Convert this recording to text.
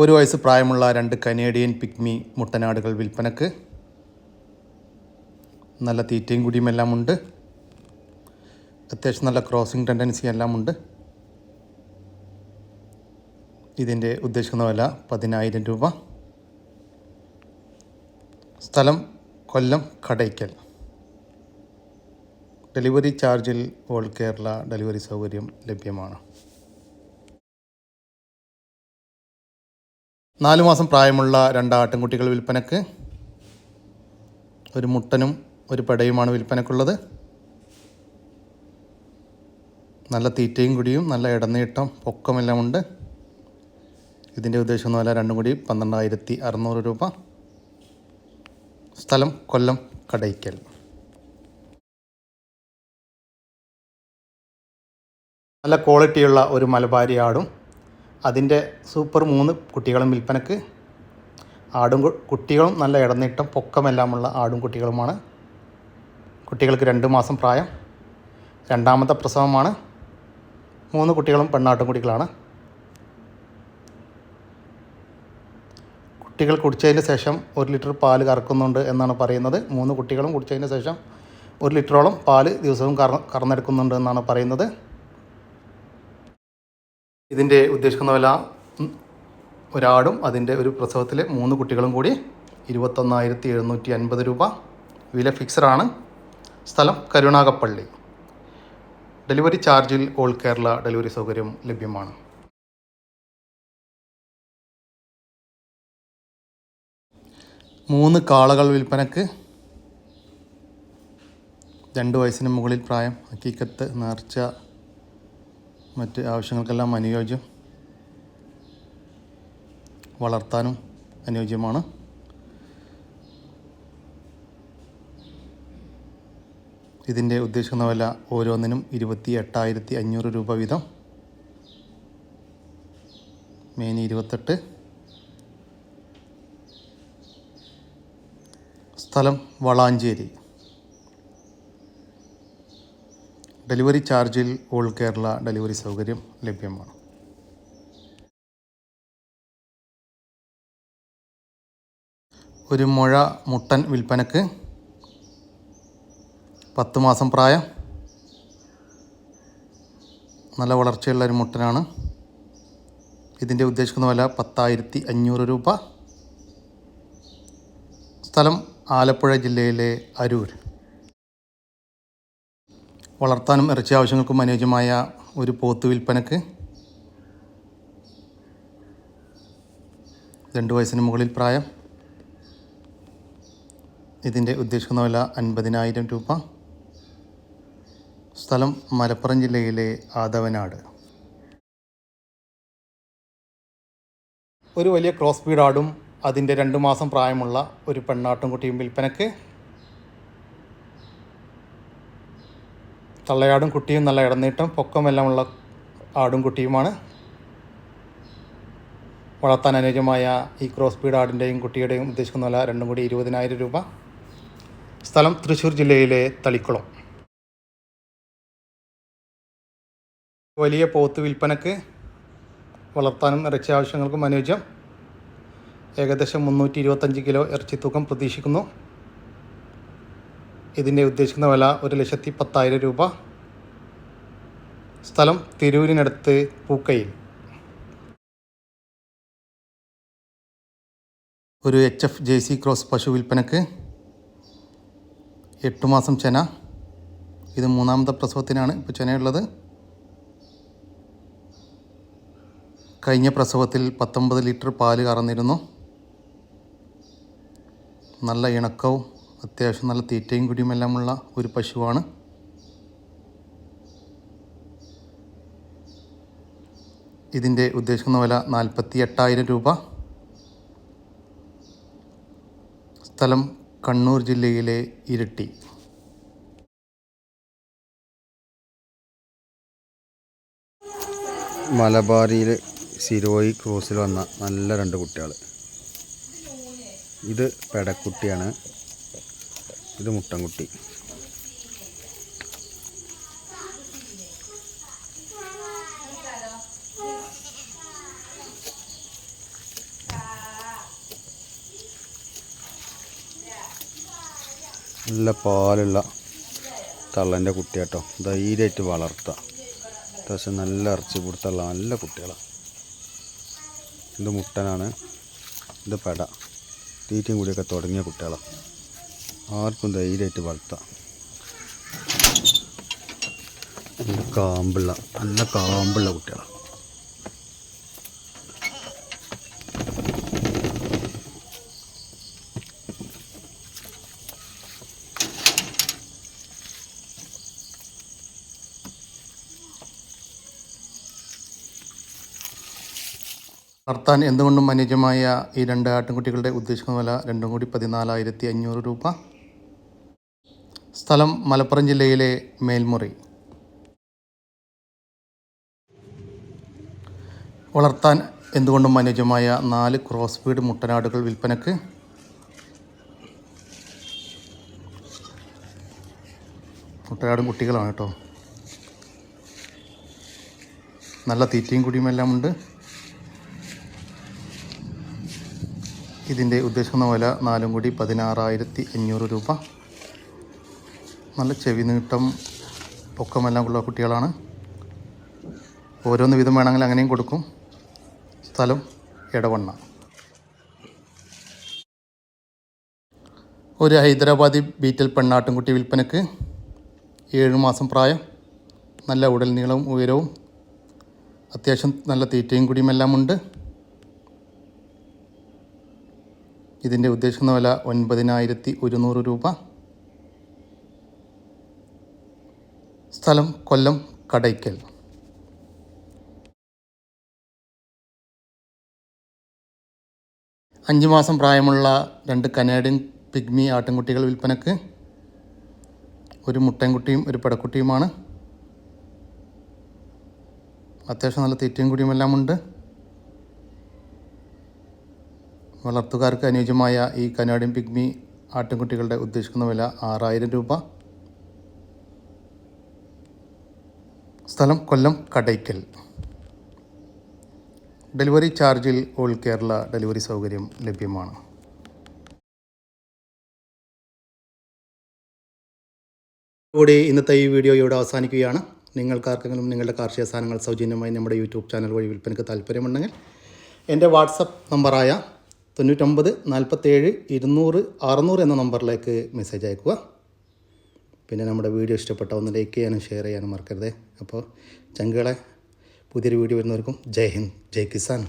ഒരു വയസ്സ് പ്രായമുള്ള രണ്ട് കനേഡിയൻ പിഗ്മി മുട്ടനാടുകൾ വിൽപ്പനക്ക്. നല്ല തീറ്റയും കുടിയും എല്ലാം ഉണ്ട് അത്യാവശ്യം നല്ല ക്രോസിംഗ് ടെൻഡൻസി എല്ലാം ഉണ്ട് ഇതിന്റെ ഉദ്ദേശിക്കുന്ന വില പതിനായിരം രൂപ. സ്ഥലം കൊല്ലം കടയ്ക്കൽ. ഡെലിവറി ചാർജിൽ ഓൾ കേരള ഡെലിവറി സൗകര്യം ലഭ്യമാണ്. നാല് മാസം പ്രായമുള്ള രണ്ട് ആട്ടിൻകുട്ടികൾ വിൽപ്പനക്ക് ഒരു മുട്ടനും ഒരു പടയുമാണ് വിൽപ്പനക്കുള്ളത്. നല്ല തീറ്റയും കുടിയും നല്ല ഇടനീട്ടം പൊക്കമെല്ലാം ഉണ്ട് ഇതിന്റെ ഉദ്ദേശം എന്ന് പറഞ്ഞാൽ രണ്ടും കൂടി പന്ത്രണ്ടായിരത്തി അറുന്നൂറ് രൂപ. സ്ഥലം കൊല്ലം കടയ്ക്കൽ. നല്ല ക്വാളിറ്റിയുള്ള ഒരു മലബാരി ആടും അതിന്റെ സൂപ്പർ മൂന്ന് കുട്ടികളും വിൽപ്പനക്ക്. ആടും കുട്ടികളും നല്ല ഇടനീട്ടം പൊക്കമെല്ലാമുള്ള ആടും കുട്ടികളുമാണ്. കുട്ടികൾക്ക് രണ്ട് മാസം പ്രായം. രണ്ടാമത്തെ പ്രസവമാണ്. മൂന്ന് കുട്ടികളും പെണ്ണാട്ടും കുട്ടികളാണ്. കുട്ടികൾ കുടിച്ചതിന് ശേഷം ഒരു ലിറ്റർ പാൽ കറക്കുന്നുണ്ട് എന്നാണ് പറയുന്നത്. മൂന്ന് കുട്ടികളും കുടിച്ചതിന് ശേഷം ഒരു ലിറ്ററോളം പാൽ ദിവസവും കറ കറന്നെടുക്കുന്നുണ്ട് എന്നാണ് പറയുന്നത്. ഇതിന്റെ ഉദ്ദേശിക്കുന്ന വില ഒരാടും അതിന്റെ ഒരു പ്രസവത്തിലെ മൂന്ന് കുട്ടികളും കൂടി ഇരുപത്തൊന്നായിരത്തി എഴുന്നൂറ്റി അൻപത് രൂപ വില ഫിക്സഡാണ്. സ്ഥലം കരുണാകപ്പള്ളി. ഡെലിവറി ചാർജിൽ ഓൾ കേരള ഡെലിവറി സൗകര്യം ലഭ്യമാണ്. മൂന്ന് കാളകൾ വിൽപ്പനക്ക് രണ്ട് വയസ്സിന് മുകളിൽ പ്രായം. ഹക്കീക്കത്ത് നേർച്ച മറ്റ് ആവശ്യങ്ങൾക്കെല്ലാം അനുയോജ്യം വളർത്താനും അനുയോജ്യമാണ്. ഇതിന്റെ ഉദ്ദേശിക്കുന്ന വില ഓരോന്നിനും ഇരുപത്തി എട്ടായിരത്തി അഞ്ഞൂറ് രൂപ വീതം. മേനി ഇരുപത്തെട്ട്. സ്ഥലം വളാഞ്ചേരി. ഡെലിവറി ചാർജിൽ ഓൾ കേരള ഡെലിവറി സൗകര്യം ലഭ്യമാണ്. ഒരു മുഴ മുട്ടൻ വിൽപ്പനക്ക് പത്ത് മാസം പ്രായം. നല്ല വളർച്ചയുള്ള ഒരു മുട്ടനാണ്. ഇതിന്റെ ഉദ്ദേശിക്കുന്ന വില പത്തായിരത്തി അഞ്ഞൂറ് രൂപ. സ്ഥലം ആലപ്പുഴ ജില്ലയിലെ അരൂർ. വളർത്താനും ഇറച്ചി ആവശ്യങ്ങൾക്കും അനുയോജ്യമായ ഒരു പോത്ത് വിൽപ്പനക്ക് രണ്ട് വയസ്സിന് മുകളിൽ പ്രായം. ഇതിന്റെ ഉദ്ദേശിക്കുന്ന വില അൻപതിനായിരം രൂപ. സ്ഥലം മലപ്പുറം ജില്ലയിലെ ആദവനാട്. ഒരു വലിയ ക്രോസ് ബീഡ് ആടും അതിന്റെ രണ്ട് മാസം പ്രായമുള്ള ഒരു പെണ്ണാട്ടും കുട്ടിയും വിൽപ്പനക്ക് തള്ളയാടും കുട്ടിയും നല്ല ഇടനീട്ടം പൊക്കമെല്ലാമുള്ള ആടും കുട്ടിയുമാണ്. വളർത്താൻ അനുയോജ്യമായ ഈ ക്രോസ് ബീഡ് ആടിന്റെയും കുട്ടിയുടെയും ഉദ്ദേശിക്കുന്ന വില രണ്ടും കൂടി ഇരുപതിനായിരം രൂപ. സ്ഥലം തൃശ്ശൂർ ജില്ലയിലെ തളിക്കുളം. വലിയ പോത്ത് വിൽപ്പനക്ക് വളർത്താനും ഇറച്ചി ആവശ്യങ്ങൾക്കും അനുയോജ്യം. ഏകദേശം മുന്നൂറ്റി ഇരുപത്തഞ്ച് കിലോ ഇറച്ചി തൂക്കം പ്രതീക്ഷിക്കുന്നു. ഇതിന്റെ ഉദ്ദേശിക്കുന്ന വില ഒരു ലക്ഷത്തി പത്തായിരം രൂപ. സ്ഥലം തിരൂരിനടുത്ത് പൂക്കയിൽ. ഒരു H F J C cross പശു വിൽപ്പനക്ക് എട്ട് മാസം ചെന. ഇത് മൂന്നാമത്തെ പ്രസവത്തിനാണ് ഇപ്പോൾ ചെനയുള്ളത്. കഴിഞ്ഞ പ്രസവത്തിൽ പത്തൊമ്പത് ലിറ്റർ പാൽ കറന്നിരുന്നു. നല്ല ഇണക്കവും അത്യാവശ്യം നല്ല തീറ്റയും കുടിയുമെല്ലാമുള്ള ഒരു പശുവാണ്. ഇതിന്റെ ഉദ്ദേശിക്കുന്ന വില നാൽപ്പത്തി എട്ടായിരം രൂപ. സ്ഥലം കണ്ണൂർ ജില്ലയിലെ ഇരിട്ടി. മലബാറിയിൽ സിരോയി ക്രൂസിൽ വന്ന നല്ല രണ്ട് കുട്ടികൾ ഇത് പെടക്കുട്ടിയാണ്. ഇത് മുട്ടൻകുട്ടി നല്ല പാലുള്ള തള്ളന്റെ കുട്ടിയാട്ടോ. ധൈര്യമായിട്ട് വളർത്തുക അത്യാവശ്യം നല്ല ഇറച്ചി കൊടുത്തുള്ള നല്ല കുട്ടികളാണ് ഇത് മുട്ടനാണ്. ഇത് പട. തീറ്റയും കൂടിയൊക്കെ തുടങ്ങിയ കുട്ടികളാണ് ആർക്കും ധൈര്യമായിട്ട് വളർത്താം. കാമ്പിള്ള നല്ല കാമ്പുള്ള കുട്ടികളാണ് വളർത്താൻ എന്തുകൊണ്ടും അനുയോജ്യമായ ഈ രണ്ട് ആട്ടിൻകുട്ടികളുടെ ഉദ്ദേശിക്കുന്ന വില രണ്ടും കൂടി പതിനാലായിരത്തി അഞ്ഞൂറ് രൂപ. സ്ഥലം മലപ്പുറം ജില്ലയിലെ മേൽമുറി. വളർത്താൻ എന്തുകൊണ്ടും അനുയോജ്യമായ നാല് ക്രോസ് ബീഡ് മുട്ടനാടുകൾ വിൽപ്പനക്ക്. മുട്ടനാടും കുട്ടികളാണ് കേട്ടോ. നല്ല തീറ്റയും കുടിയും എല്ലാം ഉണ്ട്. ഇതിന്റെ ഉദ്ദേശിക്കുന്ന വില നാലും കൂടി പതിനാറായിരത്തി അഞ്ഞൂറ് രൂപ. നല്ല ചെവി നീട്ടം പൊക്കമെല്ലാം ഉള്ള കുട്ടികളാണ്. ഓരോന്ന് വിധം വേണമെങ്കിൽ അങ്ങനെയും കൊടുക്കും. സ്ഥലം ഇടവണ്ണ ഒരു ഹൈദരാബാദി ബീറ്റൽ പെണ്ണാട്ടുംകുട്ടി വിൽപ്പനക്ക് ഏഴ് മാസം പ്രായം നല്ല ഉടൽ നീളവും ഉയരവും അത്യാവശ്യം നല്ല തീറ്റയും കുടിയും എല്ലാം ഉണ്ട്. ഇതിന്റെ ഉദ്ദേശിക്കുന്ന വില ഒൻപതിനായിരത്തി ഒരുന്നൂറ് രൂപ. സ്ഥലം കൊല്ലം കടയ്ക്കൽ. അഞ്ച് മാസം പ്രായമുള്ള രണ്ട് കനേഡിയൻ പിഗ്മി ആട്ടിൻകുട്ടികൾ വിൽപ്പനക്ക് ഒരു മുട്ടൻകുട്ടിയും ഒരു പെടക്കുട്ടിയുമാണ്. അത്യാവശ്യം നല്ല തീറ്റയും കുടിയും എല്ലാം ഉണ്ട്. വളർത്തുകാർക്ക് അനുയോജ്യമായ ഈ കനേഡിയൻ പിഗ്മി ആട്ടിൻകുട്ടികളുടെ ഉദ്ദേശിക്കുന്ന വില ആറായിരം രൂപ. സ്ഥലം കൊല്ലം കടയ്ക്കൽ. ഡെലിവറി ചാർജിൽ ഓൾ കേരള ഡെലിവറി സൗകര്യം ലഭ്യമാണ്. കൂടി ഇന്നത്തെ ഈ വീഡിയോ ഇവിടെ അവസാനിക്കുകയാണ്. നിങ്ങൾക്കാർക്കെങ്കിലും നിങ്ങളുടെ കാർഷിക സാധനങ്ങൾ സൗജന്യമായി നമ്മുടെ യൂട്യൂബ് ചാനൽ വഴി വിൽപ്പനയ്ക്ക് താല്പര്യമുണ്ടെങ്കിൽ എന്റെ വാട്സപ്പ് നമ്പറായ തൊണ്ണൂറ്റൊമ്പത് നാൽപ്പത്തേഴ് ഇരുന്നൂറ് അറുന്നൂറ് എന്ന നമ്പറിലേക്ക് മെസ്സേജ് അയക്കുക പിന്നെ നമ്മുടെ വീഡിയോ ഇഷ്ടപ്പെട്ട ഒന്ന് ലൈക്ക് ചെയ്യാനും ഷെയർ ചെയ്യാനും മറക്കരുത്. അപ്പോൾ ചങ്കുകളെ പുതിയൊരു വീഡിയോ വരുന്നവർക്കും ജയ് ഹിന്ദ് ജയ് കിസാൻ.